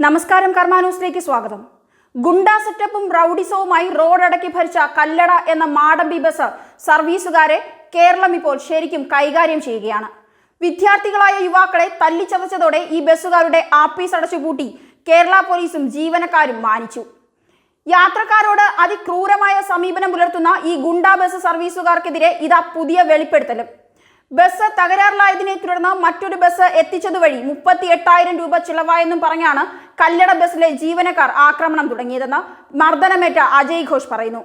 നമസ്കാരം കർമാന്യൂസിലേക്ക് സ്വാഗതം. ഗുണ്ടാ സെറ്റപ്പും റൌഡിസവുമായി റോഡടക്കി ഭരിച്ച കല്ലട എന്ന മാടമ്പി ബസ് സർവീസുകാരെ കേരളം ഇപ്പോൾ ശരിക്കും കൈകാര്യം ചെയ്യുകയാണ്. വിദ്യാർത്ഥികളായ യുവാക്കളെ തല്ലിച്ചതച്ചതോടെ ഈ ബസ്സുകാരുടെ ആപ്പീസ് അടച്ചുപൂട്ടി കേരള പോലീസും ജീവനക്കാരും മാനിച്ചു. യാത്രക്കാരോട് അതിക്രൂരമായ സമീപനം പുലർത്തുന്ന ഈ ഗുണ്ടാ ബസ് സർവീസുകാർക്കെതിരെ ഇതാ പുതിയ വെളിപ്പെടുത്തലും. ബസ് തകരാറിലായതിനെ തുടർന്ന് മറ്റൊരു ബസ് എത്തിച്ചതുവഴി മുപ്പത്തി എട്ടായിരം രൂപ ചിലവായെന്നും പറഞ്ഞാണ് കല്ലട ബസ്സിലെ ജീവനക്കാർ ആക്രമണം തുടങ്ങിയതെന്ന് മർദ്ദനമേറ്റ അജയ് ഘോഷ് പറയുന്നു.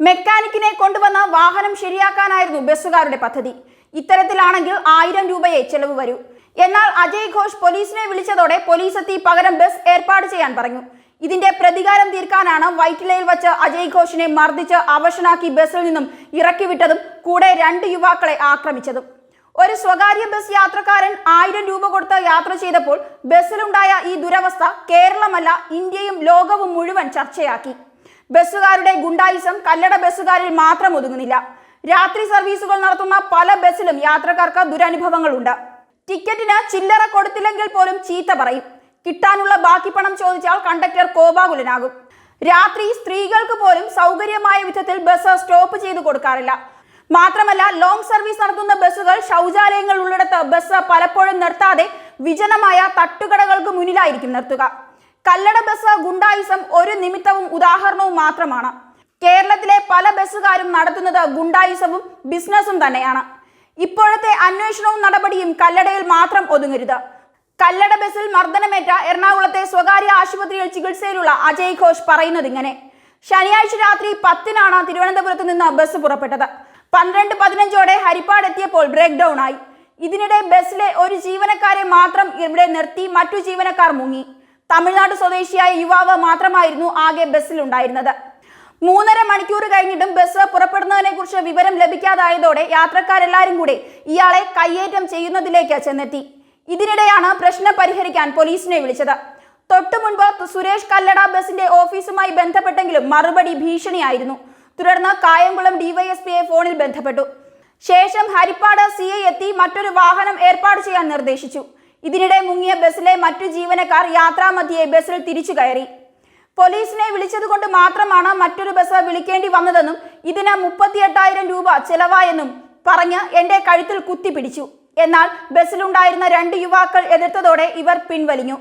മെക്കാനിക്കിനെ കൊണ്ടുവന്ന് വാഹനം ശരിയാക്കാനായിരുന്നു ബസ്സുകാരുടെ പദ്ധതി. ഇത്തരത്തിലാണെങ്കിൽ ആയിരം രൂപയെ ചെലവ് വരൂ. എന്നാൽ അജയ് ഘോഷ് പോലീസിനെ വിളിച്ചതോടെ പോലീസ് എത്തി പകരം ബസ് ഏർപ്പാട് ചെയ്യാൻ പറഞ്ഞു. ഇതിന്റെ പ്രതികാരം തീർക്കാനാണ് വൈറ്റിലയിൽ വച്ച് അജയ് ഘോഷിനെ മർദ്ദിച്ച് അവശനാക്കി ബസ്സിൽ നിന്നും ഇറക്കിവിട്ടതും കൂടെ രണ്ട് യുവാക്കളെ ആക്രമിച്ചതും. ഒരു സ്വകാര്യ ബസ് യാത്രക്കാരൻ ആയിരം രൂപ കൊടുത്ത് യാത്ര ചെയ്തപ്പോൾ ബസ്സിലുണ്ടായ ഈ ദുരവസ്ഥ കേരളമല്ല ഇന്ത്യയും ലോകവും മുഴുവൻ ചർച്ചയാക്കി. ബസ്സുകാരുടെ ഗുണ്ടായിസം കല്ലട ബസ്സുകാരിൽ മാത്രം ഒതുങ്ങുന്നില്ല. രാത്രി സർവീസുകൾ നടത്തുന്ന പല ബസ്സിലും യാത്രക്കാർക്ക് ദുരനുഭവങ്ങളുണ്ട്. ടിക്കറ്റിന് ചില്ലറ കൊടുത്തില്ലെങ്കിൽ പോലും ചീത്ത പറയും. കിട്ടാനുള്ള ബാക്കി പണം ചോദിച്ചാൽ കണ്ടക്ടർ കോപാകുലനാകും. രാത്രി സ്ത്രീകൾക്ക് പോലും സൗകര്യമായ വിധത്തിൽ ബസ് സ്റ്റോപ്പ് ചെയ്തു കൊടുക്കാറില്ല. മാത്രമല്ല ലോങ് സർവീസ് നടത്തുന്ന ബസ്സുകൾ ശൗചാലയങ്ങൾ ഉള്ളിടത്ത് ബസ് പലപ്പോഴും നിർത്താതെ വിജനമായ തട്ടുകടകൾക്ക് മുന്നിലായിരിക്കും നിർത്തുക. കല്ലട ബസ് ഗുണ്ടായിസം ഒരു നിമിത്തവും ഉദാഹരണവും മാത്രമാണ്. കേരളത്തിലെ പല ബസ്സുകാരും നടത്തുന്നത് ഗുണ്ടായിസവും ബിസിനസ്സും തന്നെയാണ്. ഇപ്പോഴത്തെ അന്വേഷണവും നടപടിയും കല്ലടയിൽ മാത്രം ഒതുങ്ങരുത്. കല്ലട ബസ്സിൽ മർദ്ദനമേറ്റ എറണാകുളത്തെ സ്വകാര്യ ആശുപത്രിയിൽ ചികിത്സയിലുള്ള അജയ് ഘോഷ് പറയുന്നത് ഇങ്ങനെ. ശനിയാഴ്ച രാത്രി പത്തിനാണ് തിരുവനന്തപുരത്ത് നിന്ന് ബസ് പുറപ്പെട്ടത്. പന്ത്രണ്ട് പതിനഞ്ചോടെ ഹരിപ്പാട് എത്തിയപ്പോൾ ബ്രേക്ക് ഡൗൺ ആയി. ഇതിനിടെ ബസ്സിലെ ഒരു ജീവനക്കാരെ മാത്രം ഇവിടെ നിർത്തി മറ്റു ജീവനക്കാർ മുങ്ങി. തമിഴ്നാട് സ്വദേശിയായ യുവാവ് മാത്രമായിരുന്നു ആകെ ബസ്സിലുണ്ടായിരുന്നത്. മൂന്നര മണിക്കൂർ കഴിഞ്ഞിട്ടും ബസ് പുറപ്പെടുന്നതിനെ കുറിച്ച് വിവരം ലഭിക്കാതായതോടെ യാത്രക്കാരെല്ലാരും കൂടെ ഇയാളെ കയ്യേറ്റം ചെയ്യുന്നതിലേക്ക് ചെന്നെത്തി. ഇതിനിടെയാണ് പ്രശ്നം പരിഹരിക്കാൻ പോലീസിനെ വിളിച്ചത്. തൊട്ടു മുൻപ് സുരേഷ് കല്ലട ബസിന്റെ ഓഫീസുമായി ബന്ധപ്പെട്ടെങ്കിലും മറുപടി ഭീഷണിയായിരുന്നു. തുടർന്ന് കായംകുളം ഡിവൈഎസ്പിയെ ഫോണിൽ ബന്ധപ്പെട്ടു. ശേഷം ഹരിപ്പാട് സി ഐ എത്തി മറ്റൊരു വാഹനം ഏർപ്പാട് ചെയ്യാൻ നിർദ്ദേശിച്ചു. ഇതിനിടെ മുങ്ങിയ ബസ്സിലെ മറ്റു ജീവനക്കാർ യാത്രാമധ്യയെ ബസ്സിൽ തിരിച്ചു കയറി. പോലീസിനെ വിളിച്ചതുകൊണ്ട് മാത്രമാണ് മറ്റൊരു ബസ് വിളിക്കേണ്ടി വന്നതെന്നും ഇതിന് മുപ്പത്തി എട്ടായിരം രൂപ ചെലവായെന്നും പറഞ്ഞ് എന്റെ കഴുത്തിൽ കുത്തി പിടിച്ചു എന്നാൽ ബസ്സിലുണ്ടായിരുന്ന രണ്ട് യുവാക്കൾ എതിർത്തതോടെ ഇവർ പിൻവലിഞ്ഞു.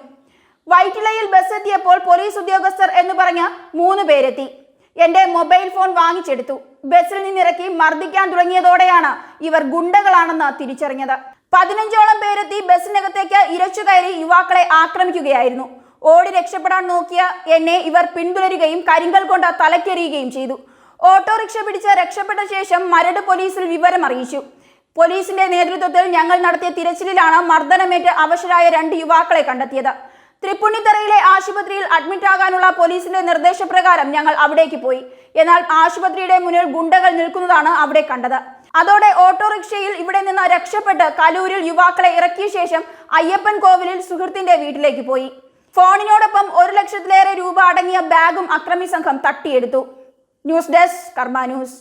വൈറ്റിലയിൽ ബസ് എത്തിയപ്പോൾ പോലീസ് ഉദ്യോഗസ്ഥർ എന്ന് പറഞ്ഞ് മൂന്ന് പേരെത്തി. എന്റെ മൊബൈൽ ഫോൺ വാങ്ങിച്ചെടുത്തു. ബസ്സിൽ നിന്നിറക്കി മർദ്ദിക്കാൻ തുടങ്ങിയതോടെയാണ് ഇവർ ഗുണ്ടകളാണെന്ന് തിരിച്ചറിഞ്ഞത്. പതിനഞ്ചോളം പേരെത്തി ബസ്സിനകത്തേക്ക് ഇരച്ചു കയറി യുവാക്കളെ ആക്രമിക്കുകയായിരുന്നു. ഓടി രക്ഷപ്പെടാൻ നോക്കിയ എന്നെ ഇവർ പിന്തുടരുകയും കരിങ്കൽ കൊണ്ട് തലക്കെറിയുകയും ചെയ്തു. ഓട്ടോറിക്ഷ പിടിച്ച് രക്ഷപ്പെട്ട ശേഷം മരട് പോലീസിൽ വിവരം അറിയിച്ചു. പോലീസിന്റെ നേതൃത്വത്തിൽ ഞങ്ങൾ നടത്തിയ തിരച്ചിലിലാണ് മർദ്ദനമേറ്റ് അവശരായ രണ്ട് യുവാക്കളെ കണ്ടെത്തിയത്. തൃപ്പുണിത്തറയിലെ ആശുപത്രിയിൽ അഡ്മിറ്റ് ആകാനുള്ള പോലീസിന്റെ നിർദ്ദേശപ്രകാരം ഞങ്ങൾ അവിടേക്ക് പോയി. എന്നാൽ ആശുപത്രിയുടെ മുന്നിൽ ഗുണ്ടകൾ നിൽക്കുന്നതാണ് അവിടെ കണ്ടത്. അതോടെ ഓട്ടോറിക്ഷയിൽ ഇവിടെ നിന്ന് രക്ഷപ്പെട്ട് കലൂരിൽ യുവാക്കളെ ഇറക്കിയ ശേഷം അയ്യപ്പൻ കോവിലിൽ സുഹൃത്തിന്റെ വീട്ടിലേക്ക് പോയി. ഫോണിനോടൊപ്പം ഒരു ലക്ഷത്തിലേറെ രൂപ അടങ്ങിയ ബാഗും അക്രമി സംഘം തട്ടിയെടുത്തു. News desk Karma news.